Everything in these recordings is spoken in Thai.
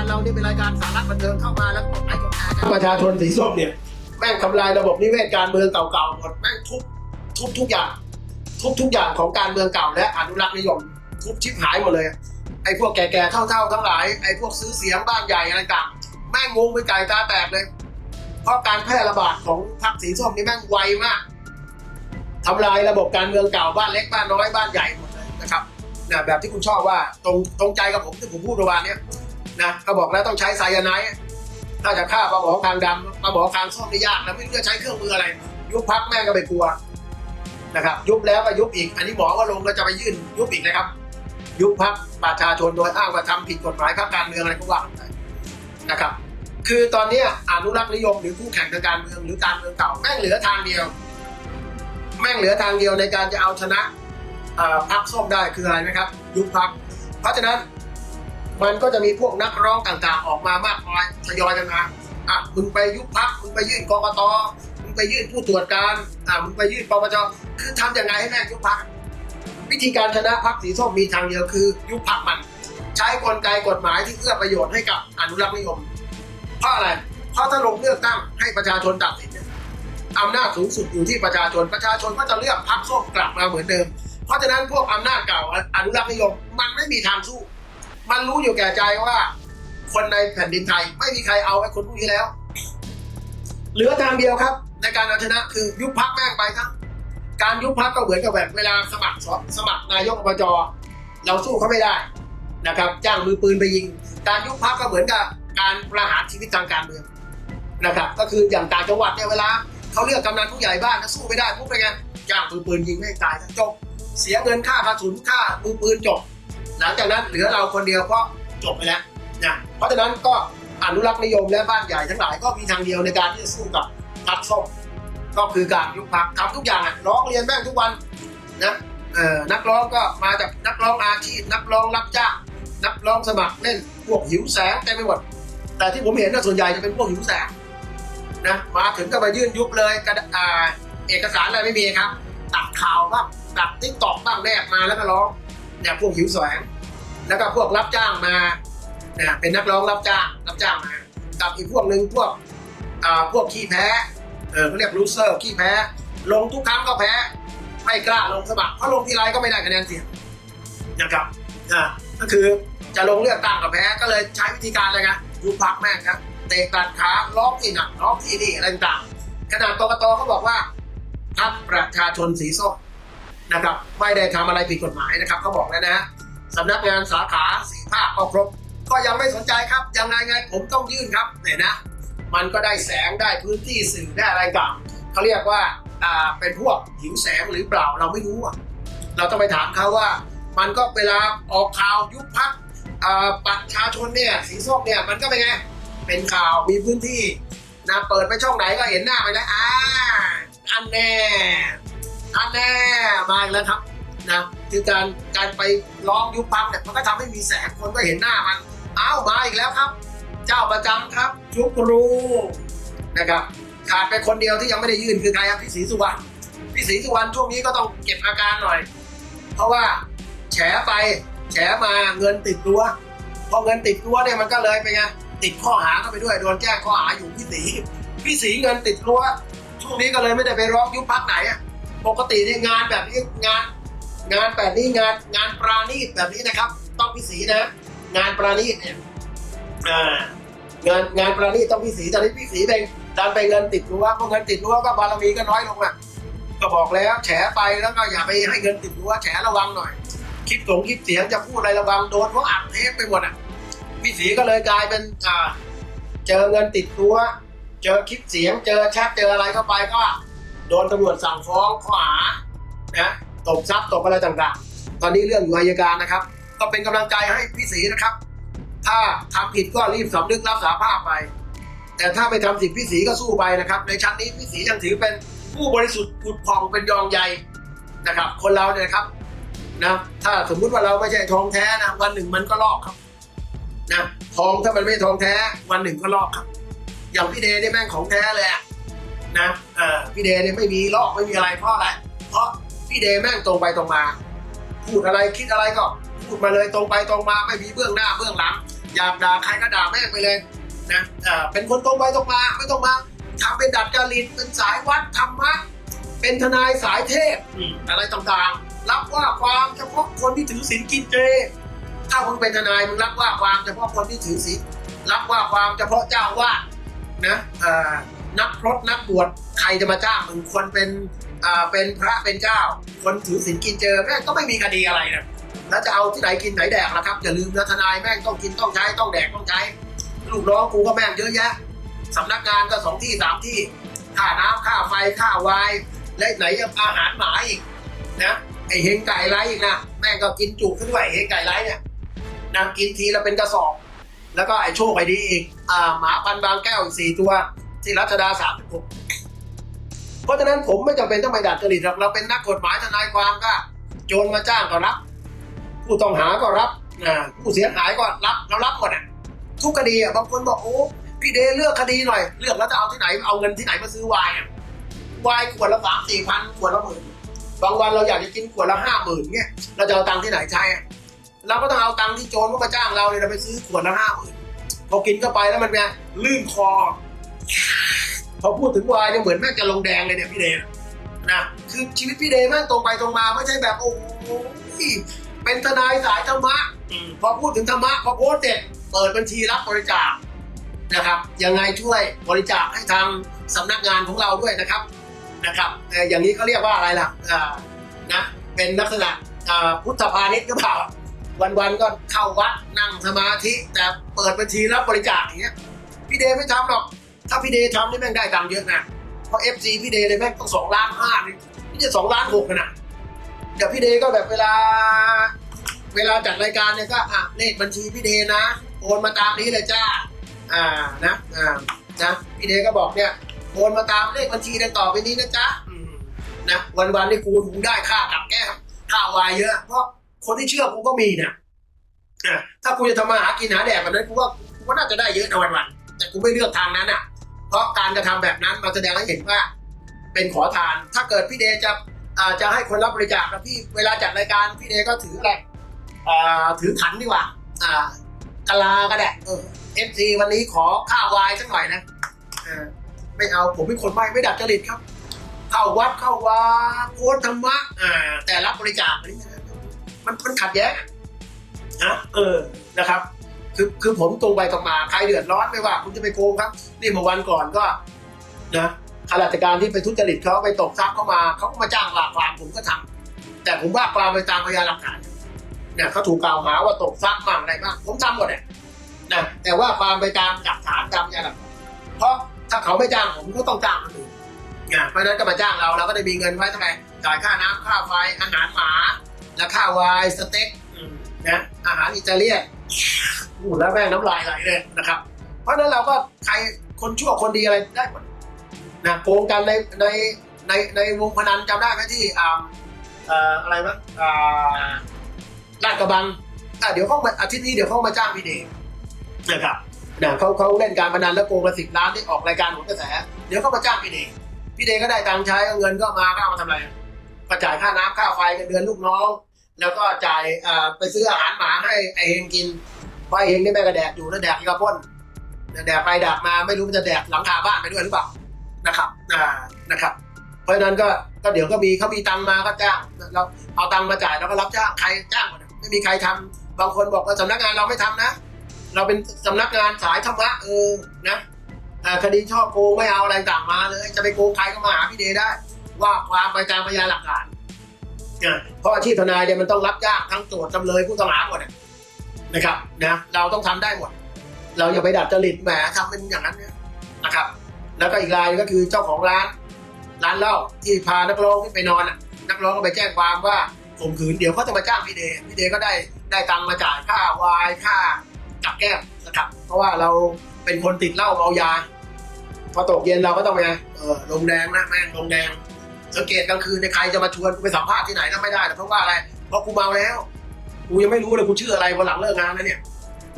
การเรานี่เป็นรายการสาระบันเทิงเข้ามาแล้วกดไลค์กดแชร์กันประชาชนสีส้มเนี่ยแม่งทำลายระบบนิเวศการเมืองเก่าๆหมดแม่งทุบทุบทุกอย่าง ทุบทุกอย่างของการเมืองเก่าและอนุรักษ์นิยม ทุบชิบหายหมดเลย ไอ้พวกแก่ๆเท่าๆทั้งหลายไอ้พวกซื้อเสียงบ้านใหญ่อะไรต่างแม่งงงไปไก่ตาแตกเลยเพราะการแพร่ระบาดของพรรคสีส้มนี่แม่งไวมากทำลายระบบการเมืองเก่าบ้านเล็กบ้านน้อยบ้านใหญ่หมดเลยนะครับนะแบบที่คุณชอบว่าตรงตรงใจกับผมที่ผมพูดเมื่อวานเนี้ย นะเขาบอกแล้วต้องใช้ไซยาไนด์ถ้าจะฆ่าปลาหมอคางดำปลาหมอคางส้มนี่ยากนะไม่รู้จะใช้เครื่องมืออะไร ยุบพักแม่ก็ไปกลัวนะครับ ยุบแล้วก็ยุบอีก อันนี้หมอก็ลงแล้วจะไปยื่นยุบอีกนะครับ ยุบพักประชาชนโดยอ้างว่าทำผิดกฎหมายพรรคการเมืองอะไรก็ว่าไปนะครับ คือตอนนี้อนุรักษ์นิยมหรือคู่แข่งทางการเมืองหรือการเมืองเก่าแม่งเหลือทางเดียว แม่งเหลือทางเดียวในการจะเอาชนะพรรคส้มได้คืออะไรนะครับ ยุบพักเพราะฉะนั้น มันก็จะมีพวกนักร้องต่างๆ ออกมามากมายทยอยกันมาอะมึงไปยุบพักมึงไปยื่นกกตมึงไปยื่นผู้ตรวจการอะมึงไปยื่นปปชคือทำยังไงให้แม่งยุบพักวิธีการชนะพักสีส้มมีทางเดียวคือ ยุบพักมัน ใช้กลไกกฎหมายที่เอื้อประโยชน์ให้กับอนุรักษ์นิยม เพราะอะไรเพราะถ้าลงเลือกตั้งให้ประชาชนตัดสินอำนาจสูงสุดอยู่ที่ประชาชนประชาชนก็จะเลือกพรรคส้มกลับมาเหมือนเดิม เพราะฉะนั้นพวกอำนาจเก่าอนุรักษ์นิยมมันไม่มีทางสู้ มันรู้อยู่แก่ใจว่า คนในแผ่นดินไทย ไม่มีใครเอาไอ้คนพวกนี้แล้ว เหลือทางเดียวครับ ในการเอาชนะคือยุบพักแม่งไปครับการยุบพักก็เหมือนกับแบบเวลาสมัครสมัครนายกอบจเราสู้เขาไม่ได้นะครับ จ้างมือปืนไปยิง การยุบพักก็เหมือนกับการประหารชีวิตทางการเมืองนะครับ ก็คืออย่างต่างจังหวัดเนี่ยเวลาเขาเลือกกำนันผู้ใหญ่บ้านแล้วสู้ไม่ได้ปุ๊บเป็นไงจ้างมือปืนยิงให้ตายจบเสียเงินค่ากระสุนค่ามือปืนจบ หลังจากนั้นเหลือเราคนเดียวก็จบไปแล้วนะเพราะฉะนั้นก็อนุรักษ์นิยมและบ้านใหญ่ทั้งหลายก็มีทางเดียวในการที่จะสู้กับพรรคส้มก็คือการยุบพักทำทุกอย่างอะร้องเรียนแม่งทุกวันนะเอ่อนักร้องก็มาจากนักร้องอาชีพนักร้องรับจ้างนักร้องสมัครเล่นพวกหิวแสงเต็มไปหมดแต่ที่ผมเห็นนะส่วนใหญ่จะเป็นพวกหิวแสงนะมาถึงก็มายื่นยุบเลยกระดาอ่าเอกสารอะไรไม่มีครับตัดข่าวบ้างตัดติ๊กตอกบ้างแนบมาแล้วก็ร้องเนี่ยพวกหิวแสง แล้วก็พวกรับจ้างมาเนี่ยเป็นนักร้องรับจ้างรับจ้างมากับอีกพวกหนึ่งพวกอ่าพวกขี้แพ้เออเขาเรียกลูเซอร์ขี้แพ้ ลงทุกครั้งก็แพ้ ไม่กล้าลงสมัครเพราะลงทีไรก็ไม่ได้คะแนนเสียงนะครับอ่าก็คือจะลงเลือกตั้งกับแพ้ก็เลยใช้วิธีการอะไรกันยุบพักแม่งครับเตะตัดขาล็อกที่หนักล็อกที่นี่อะไรต่างขนาดกกตเขาบอกว่าพักประชาชนสีส้มนะครับไม่ได้ทำอะไรผิดกฎหมายนะครับเขาบอกแล้วนะฮะ สำนักงานสาขาสีภาคก็ครบ ก็ยังไม่สนใจครับ ยังไงไงผมต้องยื่นครับเนี่ยนะ มันก็ได้แสงได้พื้นที่สื่อได้อะไรต่างเขาเรียกว่าอ่าเป็นพวกหิวแสงหรือเปล่าเราไม่รู้อะเราต้องไปถามเขาว่า มันก็เวลาออกข่าวยุบพักประชาชนเนี่ยสีส้มเนี่ยมันก็เป็นไงเป็นข่าวมีพื้นที่นะเปิดไปช่องไหนก็เห็นหน้าไปแล้วอ่าอันแน่อันแน่มาอีกแล้วครับ นะคือการการไปร้องยุบพักเนี่ยมันก็ทำให้มีแสงคนก็เห็นหน้ามันอ้าวมาอีกแล้วครับ เจ้าประจำครับยุบรูนะครับขาดไปคนเดียวที่ยังไม่ได้ยื่นคือใครครับพี่ศรีสุวรรณพี่ศรีสุวรรณช่วงนี้ก็ต้องเก็บอาการหน่อย เพราะว่าแฉไปแฉมาเงินติดตัวพอเงินติดตัวเนี่ยมันก็เลยไปไงติดข้อหาเข้าไปด้วยโดนแจ้งข้อหาอยู่พี่ศรีพี่ศรีเงินติดตัวช่วงนี้ก็เลยไม่ได้ไปร้องยุบพักไหนปกติเนี่ยงานแบบนี้งาน งานแบบนี้งานงานปราณีตแบบนี้นะครับ ต้องพิสีนะ งานปราณีตเนี่ยงานงานปราณีตต้องพิสีตอนนี้พิสีไปดันไปเงินติดรั้วเพราะเงินติดรั้วก็บารมีก็น้อยลงอะก็บอกแล้วแฉไปแล้วก็อย่าไปให้เงินติดรั้วแฉระวังหน่อยคลิปสงคลิปเสียงจะพูดอะไรระวังโดนเพราะอัดเทปไปหมดอะพี่สีก็เลยกลายเป็นอ่า เจอเงินติดรั้วเจอคลิปเสียง เจอแชทเจออะไรเข้าไปก็ โดนตำรวจสั่งฟ้องข้อหานะ ตบทรัพย์ตบอะไรต่างๆ ตอนนี้เรื่องอยู่อัยการนะครับ ก็เป็นกำลังใจให้พี่ศรีนะครับ ถ้าทำผิดก็รีบสำนึกรับสาภาพไป แต่ถ้าไม่ทำผิดพี่ศรีก็สู้ไปนะครับ ในชั้นนี้พี่ศรียังถือเป็นผู้บริสุทธิ์ผุดผ่องเป็นยองใหญ่นะครับ คนเราเนี่ยนะครับนะถ้าสมมุติว่าเราไม่ใช่ทองแท้นะวันหนึ่งมันก็ลอกครับนะทองถ้ามันไม่ทองแท้ วันหนึ่งก็ลอกครับ อย่างพี่เดย์นี่แม่งของแท้เลยนะอ่อพี่เดย์เนี่ยไม่มีลอกไม่มีอะไรเพราะอะไร พี่เดย์แม่งตรงไปตรงมา พูดอะไรคิดอะไรก็พูดมาเลยตรงไปตรงมาไม่มีเบื้องหน้าเบื้องหลังอยากด่าใครก็ด่าแม่งไปเลยนะเอ่อเป็นคนตรงไปตรงมาไม่ต้องมาทำเป็นดัดจริตเป็นสายวัดธรรมะเป็นทนายสายเทพอะไรต่างๆ รับว่าความเฉพาะคนที่ถือศีลกินเจ ถ้ามึงเป็นทนายมึงรับว่าความเฉพาะคนที่ถือศีลรับว่าความเฉพาะเจ้าวาดนะเอ่อนักพรตนักบวชใครจะมาจ้างมึงคนเป็น อ่าเป็นพระเป็นเจ้า คนถือศีลกินเจอแม่งก็ไม่มีคดีอะไรนะแล้วจะเอาที่ไหนกินไหนแดกล่ะครับอย่าลืมนะทนายแม่งต้องกินต้องใช้ต้องแดกต้องใช้ลูกน้องกูก็แม่งเยอะแยะสำนักงานก็สองที่สามที่ค่าน้ำค่าไฟค่าวายและไหนจะอาหารหมาอีกนะไอเฮงไก่ไร้อีกนะแม่งก็กินจุกขึ้นด้วยเฮงไก่ไร้เนี่ยนะกินทีละเป็นกระสอบ แล้วก็ไอโชคไอดีอีกอ่าหมาพันบางแก้วอีกสี่ตัว ที่รัชดาสามสิบหก เพราะฉะนั้นผมไม่จำเป็นต้องไปดัดจริตหรอกเราเป็นนักกฎหมายทนายความก็ โจรมาจ้างก็รับ ผู้ต้องหาก็รับอ่าผู้เสียหายก็รับเรารับหมดอะทุกคดีอะบางคนบอกโอ้พี่เดเลือกคดีหน่อยเลือกแล้วจะเอาที่ไหนเอาเงินที่ไหนมาซื้อไวน์อะไวน์ขวดละสามสี่พันขวดละหมื่นบางวันเราอยากจะกินขวดละห้าหมื่นเนี่ยเราจะเอาตังค์ที่ไหนใช้อะเราก็ต้องเอาตังค์ที่โจรเขามาจ้างเราเนี่ยเราไปซื้อขวดละห้าหมื่นพอกินเข้าไปแล้วมันไงลื่นคอ พอพูดถึงวน์เนี่ยเหมือนแม่งจะลงแดงเลยเนี่ยพี่เดย์นะคือชีวิตพี่เดย์แม่งตรงไปตรงมาไม่ใช่แบบโอ้โหเป็นทนายสายธรรมะพอพูดถึงธรรมะพอโพสต์เสร็จเปิดบัญชีรับบริจาคนะครับ ยังไงช่วยบริจาคให้ทางสำนักงานของเราด้วยนะครับนะครับอย่างนี้เขาเรียกว่าอะไรล่ะนะเป็นลักษณะพุทธพาณิชย์หรือเปล่าวันๆก็เข้าวัดนั่งสมาธิแต่เปิดบัญชีรับบริจาคอย่างเงี้ยพี่เดไม่ทำหรอก ถ้าพี่เดย์ทำนี่แม่งได้ตังค์เยอะนะเพราะเอฟซีพี่เดย์เลยแม่งต้องสองล้านห้านี่ไม่ใช่สองล้านหกนะเดี๋ยวพี่เดย์ก็แบบเวลา เวลาจัดรายการเนี่ยก็อะเลขบัญชีพี่เดย์นะโอนมาตามนี้เลยจ้า อ่านะอ่านะพี่เดย์ก็บอกเนี่ยโอนมาตามเลขบัญชีดังต่อไปนี้นะจ๊ะนะวันวันๆนี่กูหูได้ค่ากับแก้มค่าวายเยอะ เพราะคนที่เชื่อกูก็มีนะอะถ้ากูจะทำมาหากินหาแดกแบบนั้นกูว่ากูก็น่าจะได้เยอะในวันวันๆแต่กูไม่เลือกทางนั้นอะ เพราะการกระทำแบบนั้นมันแสดงให้เห็นว่า เป็นขอทาน ถ้าเกิดพี่เดจะอาจะให้คนรับบริจาคนะพี่เวลาจัดรายการพี่เดก็ถืออะไรถือขันดีกว่า อ่ากะลาก็ได้เออเอฟซีวันนี้ขอข้าววายสักหน่อยนะไม่เอาผมเป็นคนไม่ไม่ดัดจริตครับ เข้าวัดเข้าวาโพสธรรมะอ่า แต่รับบริจาคอันนี้มันมันขัดแย้งนะเออนะครับ คือคือผมตรงไปตรงมาใครเดือดร้อนไม่ว่า คุณจะไปโกงครับ นี่เมื่อวันก่อนก็นะข้าราชการที่ไปทุจริตเขาไปตกทรัพย์เข้ามาเขาก็มาจ้างว่าความผมก็ทำแต่ผมว่าความไปตามพยานหลักฐานเนี่ยเขาถูกกล่าวหาว่าตกฟักบ้างอะไรบ้างผมทำหมดเนี่ยนะแต่ว่าความไปตามหลักฐานตามอย่างเพราะถ้าเขาไม่จ้างผมก็ต้องจ้างคนอื่นเนี่ยเพราะนั้นก็มาจ้างเราเราก็ได้มีเงินไว้ท่าไหร่จ่ายค่าน้ำค่าไฟอาหารหมาและค่าไวน์สเต็กนะอาหารอิตาเลียน พูดแล้วแม่งน้ำลายไหลเลยนะครับ เพราะนั้นเราก็ใครคนชั่วคนดีอะไรได้หมดนะโกงกันในในในในวงพนันจำได้ไหมที่อ่าเอ่ออะไรวะอ่าลาดกระบังอะเดี๋ยวเขาอาทิตย์นี้เดี๋ยวเขามาจ้างพี่เดชนะครับเนี่ยเขาเขาเล่นการพนันแล้วโกงมาสิบล้านที่ออกรายการของกระแส เดี๋ยวเขามาจ้างพี่เดชพี่เดชก็ได้ตังค์ใช้เอาเงินก็มาก็เอามาทำอะไรก็จ่ายค่าน้ำค่าไฟเงินเดือนลูกน้อง แล้วก็จ่ายไปซื้ออาหารหมาให้ไอเฮงกินเพราะไอเฮงนี่แม่ก็แดกอยู่แล้วแดกอีกกระพ่นแดกไปแดกมาไม่รู้มันจะแดกหลังคาบ้านไปด้วยหรือเปล่านะครับอ่านะครับ เพราะฉะนั้นก็ก็เดี๋ยวก็มีเขามีตังมาก็จ้างเราเอาตังมาจ่ายแล้วก็รับจ้างใครจ้างหมดไม่มีใครทำบางคนบอกว่าสำนักงานเราไม่ทำนะ เราเป็นสำนักงานสายธรรมะเออนะคดีช่อโกงไม่เอาอะไรต่างมาเลย จะไปโกงใครก็มาหาพี่เดได้ ว่าความไปตามพยานหลักฐาน เพราะอาชีพทนายเนี่ยมันต้องรับจ้างทั้งโจทย์จำเลยผู้ต้องหาหมดนะครับนะเราต้องทำได้หมด เราอย่าไปดัดจริตแหมทำเป็นอย่างนั้นนะครับ แล้วก็อีกรายก็คือเจ้าของร้าน ร้านเหล้าที่พานักร้องไปนอนนักร้องก็ไปแจ้งความว่าข่มขืนเดี๋ยวเขาจะมาจ้างพี่เดพี่เดก็ได้ได้ตังมาจ่ายค่าวายค่ากับแก้มนะครับ เพราะว่าเราเป็นคนติดเหล้าเมายาพอตกเย็นเราก็ต้องไปไงเออลงแดงนะแม่งลงแดง สังเกตกลางคืนในยใครจะมาชวนกูไปสัมภาษณ์ที่ไหนนะไม่ได้นะเพราะว่าอะไร เพราะกูเมาแล้ว กูยังไม่รู้เลยกูชื่ออะไรวันหลังเลิกงานแล้วเนี่ย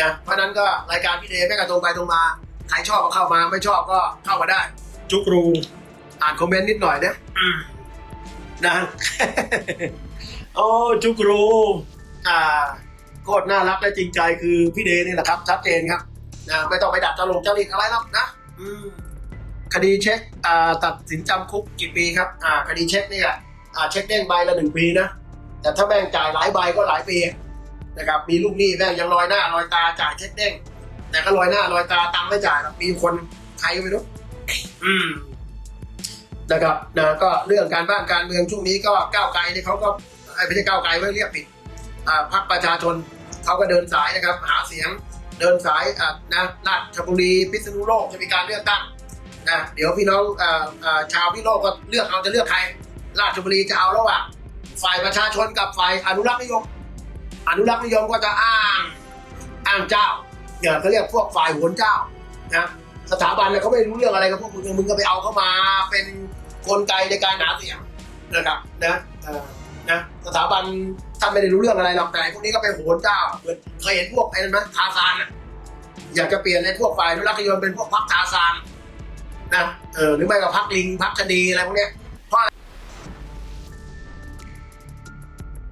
นะเพราะฉะนั้นก็รายการพี่เดย์แม่งก็ตรงไปตรงมาใครชอบก็เข้ามาไม่ชอบก็เข้ามาได้ จุกรูอ่านคอมเมนต์นิดหน่อยเนี่ยนะโอ้จุกรูอ่าโคตรน่ารักและจริงใจคือพี่เดนี่แหละครับชัดเจนครับนะไม่ต้องไปดัดจริตจริตอะไรหรอกนะ อืม คดีเช็คตัดสินจำคุกกี่ปีครับคดีเช็คเนี่ยอ่าเช็คเด้งใบละหนึ่งปีนะ แต่ถ้าแม่งจ่ายหลายใบก็หลายปีนะครับมีลูกหนี้แม่งยังลอยหน้าลอยตาจ่ายเช็คเด้งแต่ก็ลอยหน้าลอยตาตังค์ไม่จ่ายมีคนใครก็ไม่รู้อืมนะครับนะก็เรื่องการบ้านการเมืองช่วงนี้ก็ก้าวไกลเนี่ยเขาก็ไม่ใช่ก้าวไกลไม่เรียกผิดอ่าพรรคประชาชนเขาก็เดินสายนะครับ หาเสียงเดินสายนะราชบุรีพิษณุโลกจะมีการเลือกตั้ง นะเดี๋ยวพี่น้องออชาวพิโลกก็เลือกเอาจะเลือกใคร ราชบุรีจะเอาระหว่างฝ่ายประชาชนกับฝ่ายอนุรักษ์นิยม อนุรักษ์นิยมก็จะอ้างอ้างเจ้าเนี่ยเขาเรียกพวกฝ่ายโหนเจ้านะสถาบันเนี่ยเขาไม่รู้เรื่องอะไรกับพวกมึงมึงก็ไปเอาเข้ามาเป็นกลไกในการหาเสียงนะครับนะนะสถาบันท่านไม่ได้รู้เรื่องอะไรหรอกแต่พวกนี้ก็ไปโหนเจ้าเหมือนเคยเห็นพวกไอ้นั้นไหมทาซานอยากจะเปลี่ยนในพวกฝ่ายอนุรักษ์นิยมเป็นพวกพักทาซาน นะเออหรือไม่ก็พักลิงพักคดีอะไรพวกเนี้ย